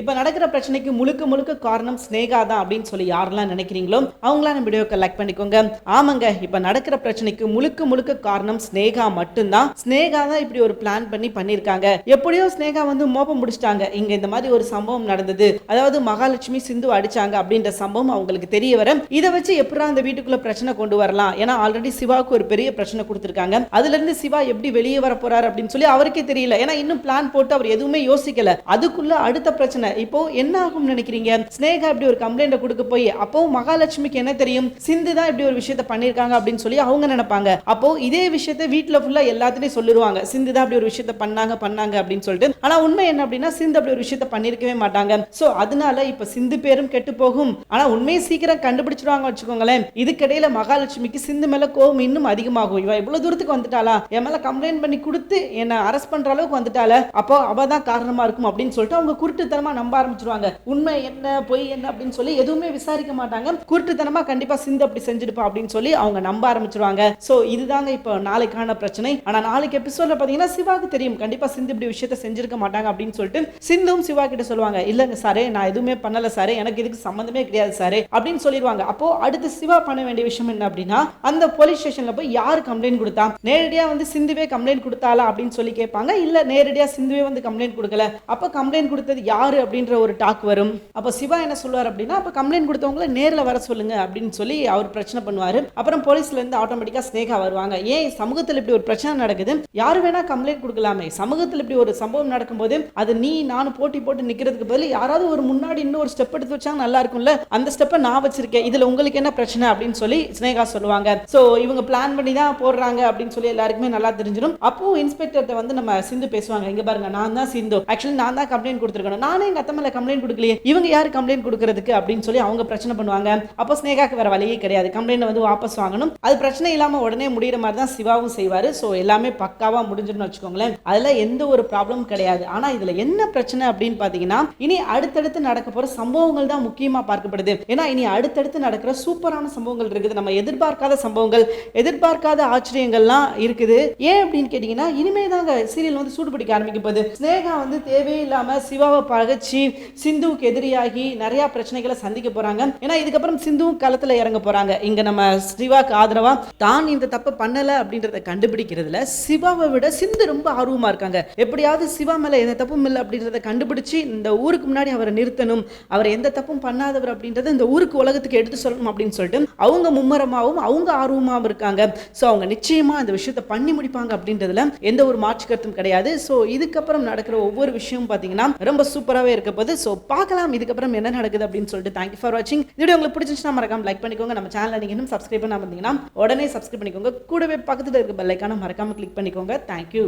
இப்போ நடக்கிற பிரச்சனைக்கு முழுக்க முழுக்க காரணம் ஸ்னேகா தான் அப்படின்னு சொல்லி யாரெல்லாம் நினைக்கிறீங்களோ அவங்களாம் நம்ம வீடியோக்கு லைக் பண்ணிக்கோங்க. ஆமாங்க இப்போ நடக்கிற பிரச்சனைக்கு முழுக்க முழுக்க காரணம் ஸ்னேகா மட்டும்தான். ஸ்னேகா தான் இப்படி ஒரு பிளான் பண்ணி பண்ணியிருக்காங்க. எப்படியோ ஸ்னேகா வந்து மோப்பம் முடிச்சிட்டாங்க. இங்க இந்த மாதிரி ஒரு சம்பவம் நடந்தது. அதாவது மகாலட்சுமி சிந்து அடிச்சாங்க அப்படின்ற சம்பவம் அவங்களுக்கு தெரிய வர இதை வச்சு எப்படி அந்த வீட்டுக்குள்ள பிரச்சனை கொண்டு வரலாம்? ஏன்னா ஆல்ரெடி சிவாவுக்கு ஒரு பெரிய பிரச்சனை கொடுத்துருக்காங்க. அதுல இருந்து சிவா எப்படி வெளியே வர போறாரு அப்படின்னு சொல்லி அவருக்கே தெரியல. ஏன்னா இன்னும் பிளான் போட்டு அவர் எதுவுமே யோசிக்கல. அதுக்குள்ள அடுத்த பிரச்சனை இப்போ என்ன ஆகும் நினைக்கிறீங்க? ஸ்னேகா இப்படி ஒரு கம்ப்ளைண்ட் கொடுக்க போய் அப்போ மகாலட்சுமிக்கு என்ன தெரியும்? சிந்து தான் இப்படி ஒரு விஷயத்த பண்ணிருக்காங்க அப்படின்னு சொல்லி அவங்க நினைப்பாங்க. அப்போ இதே விஷயத்த வீட்ல ஃபுல்லா எல்லாத்துலயும் சொல்லிருவாங்க. சிந்து தான் அப்படி ஒரு விஷயத்த பண்ணாங்க பண்ணாங்க அப்படின்னு சொல்லிட்டு. ஆனா உண்மை என்ன அப்படின்னா சிந்து அப்படி ஒரு விஷயத்த பண்ணிருக்கவே மாட்டாங்க. சோ அதனால இப்ப சிந்து பேரும் கெட்டு போகும். ஆனா உண்மையை சீக்கிரம் கண்டுபிடிச்சிருவாங்க வச்சுக்கோங்களேன். இதுக்கிடையில மகாலட்சுமிக்கு சிந்து மேல கோவம் இன்னும் அதிகமாகும். இவ இவ்வளவு தூரத்துக்கு வந்துட்டாளா? என் மேல கம்ப்ளைண்ட் பண்ணி கொடுத்து என்ன அரெஸ்ட் பண்ற அளவுக்கு வந்துட்டால அப்போ அவ தான் காரணமா இருக்கும் அப்படின்னு சொல்லிட்டு அவங்க குருட்டுத்தனமா நம்ப ஆரம்பிச்சிருவாங்க. உண்மை என்ன பொய் என்ன அப்படின்னு சொல்லி எதுவுமே விசாரிக்க மாட்டாங்க. குருட்டுத்தனமா கண்டிப்பா சிந்து அப்படி செஞ்சிருப்பா அப்படின்னு சொல்லி அவங்க நம்ப ஆரம்பிச்சிருவாங்க. சோ இதுதாங்க இப்போ நாளைக்கான பிரச்சனை. ஆனா நாளைக்கு எபிசோட்ல பாத்தீங்கன்னா சிவாக்கு தெரியும். கண்டிப்பா சிந்து இப்படி விஷயத்த செஞ்சிருக்க மாட்டாங்க அப்படின்னு சொல்லிட்டு சிந்தும் சிவா கிட்ட சொல்லுவாங்க. இல்லங்க சாரே நான் எதுவுமே பண்ணல சாரே. எனக்கு இதுக்கு சம்மந்தமே கிடையாது சாரே அப்படின்னு சொல்லிடுவாங்க. அப்போ அடுத்து சிவா பண்ண வேண்டிய விஷயம் என்ன அப்படின்னா அந்த போலீஸ் ஸ்டேஷன்ல போய் யார் கம்ப்ளைண்ட் கொடுத்தா? நேரடியா வந்து சிந்துவே கம்ப்ளைண்ட் கொடுத்தாலா அப்படின்னு சொல்லி கேட்பாங்க. இல்ல நேரடியா சிந்துவே வந்து கம்ப்ளைண்ட் கொடுக்கல. அப்ப கம்ப்ளைண்ட் கொடுத்தது யாரு? அப்படின்ற ஒரு டாக் வரும். அப்ப சிவா என்ன சொல்லுவார் அப்படின்னா அப்ப கம்ப்ளைண்ட் கொடுத்தவங்கள நேர்ல வர சொல்லுங்க அப்படின்னு சொல்லி அவர் பிரச்சனை பண்ணுவாரு. அப்புறம் போலீஸ்ல இருந்து ஆட்டோமேட்டிக்கா ஸ்னேகா வருவாங்க. ஏன் சமூகத்தில் இப்படி ஒரு பிரச்சனை நடக்குது? யாரு வேணா கம்ப்ளைண்ட் கொடுக்கலாமே. சமூகத்தில் இப்படி ஒரு சம்பவம் நடக்கும்போது அது நீ நானும் போட்டி போட்டு நிக்கிறதுக்கு பதில் யாராவது ஒரு முன்னாடி இன்னும் ஒரு ஸ்டெப் எடுத்து வச்சாங்க நல்லா இருக்கும்ல. அந்த ஸ்டெப்பை நான் வச்சிருக்கேன். இதுல உங்களுக்கு என்ன பிரச்சனை? அப்படின்னு சொல்லி ஸ்னேகா சொல்லுவாங்க. சோ இவங்க பிளான் பண்ணி தான் போடுறாங்க அப்படின்னு சொல்லி எல்லாருக்குமே நல்லா தெரிஞ்சிடும். அப்போ இன்ஸ்பெக்டர்கிட்ட வந்து நம்ம சிந்து பேசுவாங்க. இங்க பாருங்க நான் தான் சிந்து. ஆக்சுவலி நான் தான் கம்ப்ளைண்ட் கொடுத்துருக்கணும். நானே எங்க அத்தை மேலே கம்ப்ளைண்ட் கொடுக்கலையே? இவங்க யார் கம்ப்ளைண்ட் கொடுக்கறதுக்கு? அப்படின்னு சொல்லி அவங்க பிரச்சனை பண்ணுவாங்க. அப்போ ஸ்னேகாக்கு வேற வழியே கிடையாது. கம்ப்ளைண்ட் வந்து வாபஸ் வாங்கணும். அது பிரச்சனை இல்லாம உடனே முடியிற மாதிரி தான் சிவாவும் செய்வார். ஸோ எல்லாமே பக்காவாக முடிஞ்சிடும் வச்சுக்கோங்களேன். அதில் எந்த ஒரு ப்ராப்ளம் கிடையாது. ஆனால் இதுல என்ன பிரச்சனை அப்படின்னு பார்த்தீங்கன்னா இனி அடுத்தடுத்து நடக்க போகிற சம்பவங்கள் தான் முக்கியமா பார்க்கப்படுது. ஏன்னா இனி அடுத்தடுத்து நடக்கிற சூப்பரான சம்பவங்கள் இருக்குது. நம்ம எதிர்பார்க்காத சம்பவங்கள் எதிர்பார்க்காத ஆச்சரியங்கள்லாம் இருக்குது. ஏன் அப்படின்னு கேட்டிங்கன்னா இனிமே தாங்க சீரியல் வந்து சூடு பிடிக்க ஆரம்பிக்க போகுது. ஸ்னேகா வந்து தேவையில்லாமல் சிவாவை பகச்சு சிந்துவுக்கு எதிரியாகி நிறைய பிரச்சனைகளை சந்திக்க போறாங்க. ஏன்னா இதுக்கப்புறம் சிந்துவும் களத்துல இறங்க போறாங்க. இங்க நம்ம சிவாக்கு ஆதரவா. தான் இந்த தப்பை பண்ணல அப்படின்றத கண்டுபிடிக்கிறதுல சிவாவை விட சிந்து ரொம்ப ஆர்வமா இருக்காங்க. எப்படியாவது சிவா மேல எந்த தப்பும் இல்லை அப்படின்றத கண்டுபிடிச்சு இந்த ஊருக்கு முன்னாடி அவரை நிறுத்தணும். அவர் எந்த தப்பும் பண்ணாதவர் அப்படின்றத இந்த ஊருக்கு உலகத்துக்கு எடுத்து சொல்லணும் அப்படின்னு சொல்லிட்டு அவங்க மும்மரமாகவும் அவங்க ஆர்வமாகவும் இருக்காங்க. ஸோ அவங்க நிச்சயமா இந்த விஷயத்தை பண்ணி முடிப்பாங்க அப்படின்றதுல எந்த ஒரு மாற்று கருத்தும் கிடையாது. ஸோ இதுக்கப்புறம் நடக்கிற ஒவ்வொரு விஷயமும் பார்த்தீங்கன்னா ரொம்ப சூப்பராகவே இருக்க போது ஸோ பார்க்கலாம் இதுக்கப்புறம் என்ன நடக்குது அப்படின்னு சொல்லிட்டு தேங்க்யூ ஃபார் வாட்சிங் வீடியோ உங்களுக்கு பிடிச்சிருந்துச்சுன்னா மறக்காம லைக் பண்ணிக்கோங்க. நம்ம சேனலை நீங்கள் இன்னும் சப்ஸ்கிரைப் பண்ணாமல் இருந்தீங்கன்னா உடனே சப்ஸ்கிரைப் பண்ணிக்கோங்க. கூடவே பக்கத்தில் இருக்க பெல்லைக்கான மறக்காம கிளிக் பண்ணிக்கோங்க. தேங்க்யூ